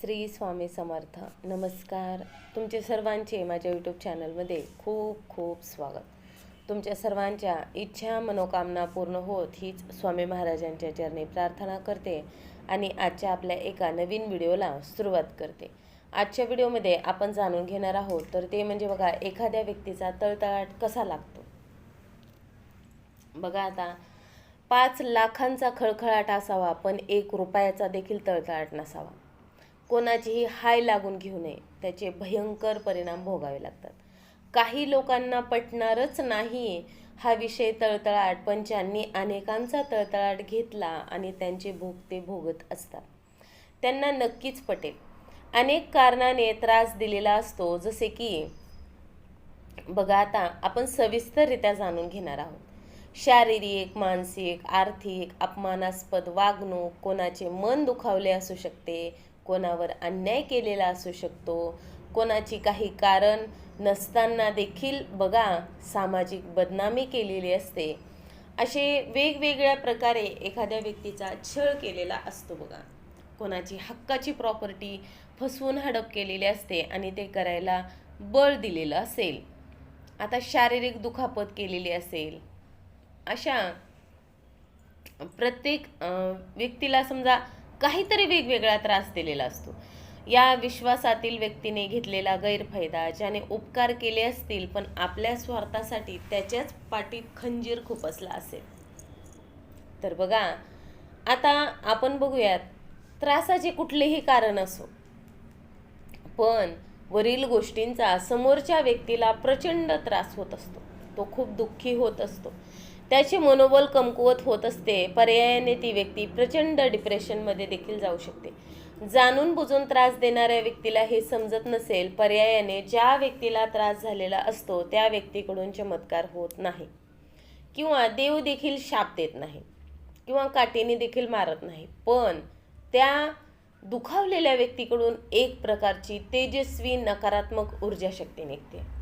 श्री स्वामी समर्थ. नमस्कार. तुमचे सर्वांचे माझ्या यूट्यूब चॅनलमध्ये खूप खूप स्वागत. तुमच्या सर्वांच्या इच्छा मनोकामना पूर्ण होत हीच स्वामी महाराजांच्या चरणी प्रार्थना करते आणि आजच्या आपल्या एका नवीन व्हिडिओला सुरुवात करते. आजच्या व्हिडिओमध्ये आपण जाणून घेणार आहोत तर ते म्हणजे बघा एखाद्या व्यक्तीचा तळतळाट कसा लागतो? बघा आता पाच लाखांचा खळखळाट असावा पण एक रुपयाचा देखील तळतळाट नसावा. कोणाचीही हाय लागून घेऊ नये. त्याचे भयंकर परिणाम भोगावे लागतात. काही लोकांना पटणारच नाही हा विषय तळतळाट पण ज्यांनी अनेकांचा तळतळाट घेतला आणि त्यांचे भोगते भोगत असतात. त्यांना नक्कीच पटेल. अनेक कारणाने त्रास दिलेला असतो जसे की बघा आता आपण सविस्तररित्या जाणून घेणार आहोत. शारीरिक मानसिक आर्थिक अपमानास्पद वागणूक कोणाचे मन दुखावले असू शकते कोणावर अन्याय केलेला असू शकतो. कोणाची काही कारण नसताना देखील बघा सामाजिक बदनामी केलेली असते. असे वेगवेगळ्या प्रकारे एखाद्या व्यक्तीचा छळ केलेला असतो बघा. कोणाची हक्काची प्रॉपर्टी फसवून हडप केलेली असते आणि ते करायला बळ दिलेलं असेल. आता शारीरिक दुखापत केलेली असेल. अशा प्रत्येक व्यक्तीला समजा काहीतरी वेगवेगळा त्रास दिलेला असतो. या विश्वासातील व्यक्तीने घेतलेला गैरफायदा ज्याने उपकार केले असतील पण आपल्या स्वार्थासाठी त्याच्याच पाठीत खंजीर खुपसला असेल. तर बघा आता आपण बघूयात त्रासाचे कुठलेही कारण असो. पण वरील गोष्टींचा समोरच्या व्यक्तीला प्रचंड त्रास होत असतो. तो खूप दुःखी होत असतो. त्याचे मनोबल कमकुवत होत असते. पर्यायाने ती व्यक्ती प्रचंड डिप्रेशनमध्ये देखील जाऊ शकते. जाणून बुजून त्रास देणाऱ्या व्यक्तीला हे समजत नसेल पर्यायाने ज्या व्यक्तीला त्रास झालेला असतो त्या व्यक्तीकडून चमत्कार होत नाही. किंवा देव देखील शाप देत नाही. किंवा काठीने देखील मारत नाही. पण त्या दुखावलेल्या व्यक्तीकडून एक प्रकारची तेजस्वी नकारात्मक ऊर्जा शक्ती निघते.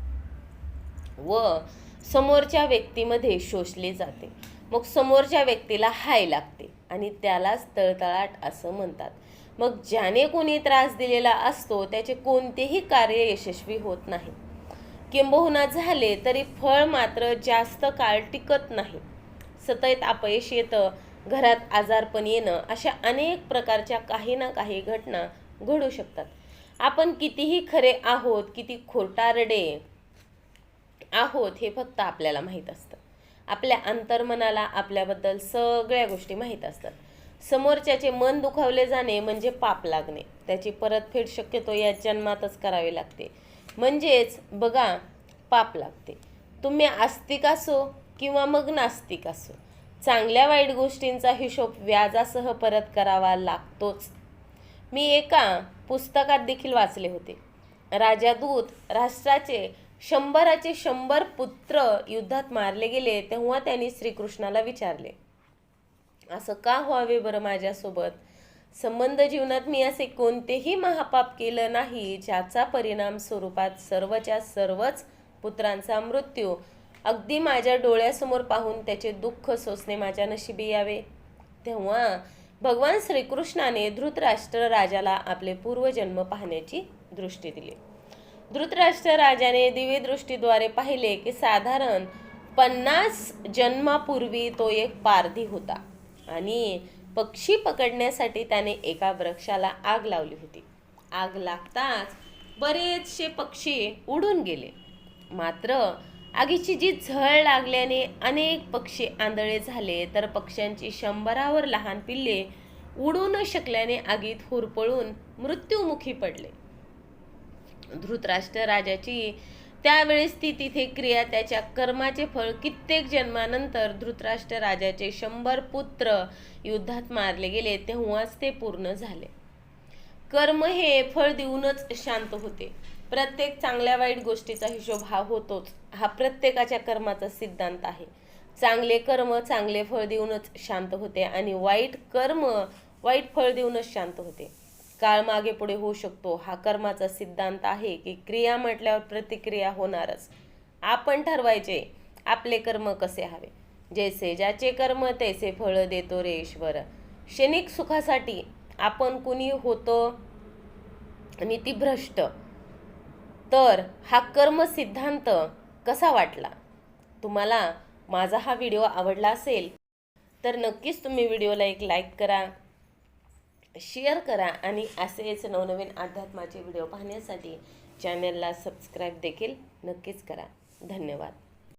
व समोरच्या व्यक्तीमध्ये शोषले जाते. मग समोरच्या व्यक्तीला हाय लागते आणि त्यालाच तळतळाट असं म्हणतात. मग ज्याने कोणी त्रास दिलेला असतो त्याचे कोणतेही कार्य यशस्वी होत नाही. किंबहुना झाले तरी फळ मात्र जास्त काळ टिकत नाही. सतत अपयश येतं घरात आजारपण येणं अशा अनेक प्रकारच्या काही ना काही घटना घडू शकतात. आपण कितीही खरे आहोत किती खोटारडे आहोत हे फक्त आपल्याला माहीत असतं. आपल्या अंतर्मनाला आपल्याबद्दल सगळ्या गोष्टी माहीत असतात. समोरच्याचे मन दुखावले जाणे म्हणजे पाप लागणे. त्याची परतफेड शक्यतो या जन्मातच करावी लागते. म्हणजेच बघा पाप लागते. तुम्ही आस्तिक असो किंवा मग नास्तिक असो चांगल्या वाईट गोष्टींचा हिशोब व्याजासह परत करावा लागतोच. मी एका पुस्तकात देखील वाचले होते. राजा दूत राष्ट्राचे शंभराचे शंभर पुत्र युद्धात मारले गेले तेव्हा त्यांनी श्रीकृष्णाला विचारले असं का व्हावे बरं माझ्यासोबत? संबंध जीवनात मी असे कोणतेही महापाप केलं नाही ज्याचा परिणाम स्वरूपात सर्वच्या सर्वच पुत्रांचा मृत्यू अगदी माझ्या डोळ्यासमोर पाहून त्याचे दुःख सोसणे माझ्या नशिबी यावे. तेव्हा भगवान श्रीकृष्णाने धृतराष्ट्र राजाला आपले पूर्वजन्म पाहण्याची दृष्टी दिली. धृतराष्ट्र राजाने दिव्यदृष्टीद्वारे पाहिले की साधारण पन्नास जन्मापूर्वी तो एक पारधी होता. आणि पक्षी पकडण्यासाठी त्याने एका वृक्षाला आग लावली होती. आग लागताच बरेचसे पक्षी उडून गेले. मात्र आगीची जी झळ लागल्याने अनेक पक्षी आंधळे झाले तर पक्ष्यांची शंभरावर लहान पिल्ले उडू न शकल्याने आगीत होरपळून मृत्युमुखी पडले. धृतराष्ट्र राजाची त्यावेळेस ती तिथे क्रिया त्याच्या कर्माचे फळ कित्येक जन्मानंतर धृतराष्ट्र राजाचे शंभर पुत्र युद्धात मारले गेले तेव्हाच ते पूर्ण झाले. कर्म हे फळ देऊनच शांत होते. प्रत्येक चांगल्या वाईट गोष्टीचा हिशोब हा होतोच. हा प्रत्येकाच्या कर्माचा सिद्धांत आहे. चांगले कर्म चांगले फळ देऊनच शांत होते आणि वाईट कर्म वाईट फळ देऊनच शांत होते. काळ मागे पुढे होऊ शकतो. हा कर्माचा सिद्धांत आहे की क्रिया म्हटल्यावर प्रतिक्रिया होणारच. आपण ठरवायचे आपले कर्म कसे हवे? जैसे ज्याचे कर्म तैसे फळ देतो रे ईश्वर. क्षणिक सुखासाठी आपण कुणी होतो? नीतिभ्रष्ट तर हा कर्म सिद्धांत कसा वाटला? तुम्हाला माझा हा व्हिडिओ आवडला असेल तर नक्कीच तुम्ही व्हिडिओला एक लाईक करा. शेअर करा आणि असेच नवनवीन अध्यात्माचे व्हिडिओ पाहण्यासाठी चॅनलला सबस्क्राईब देखील नक्कीच करा. धन्यवाद.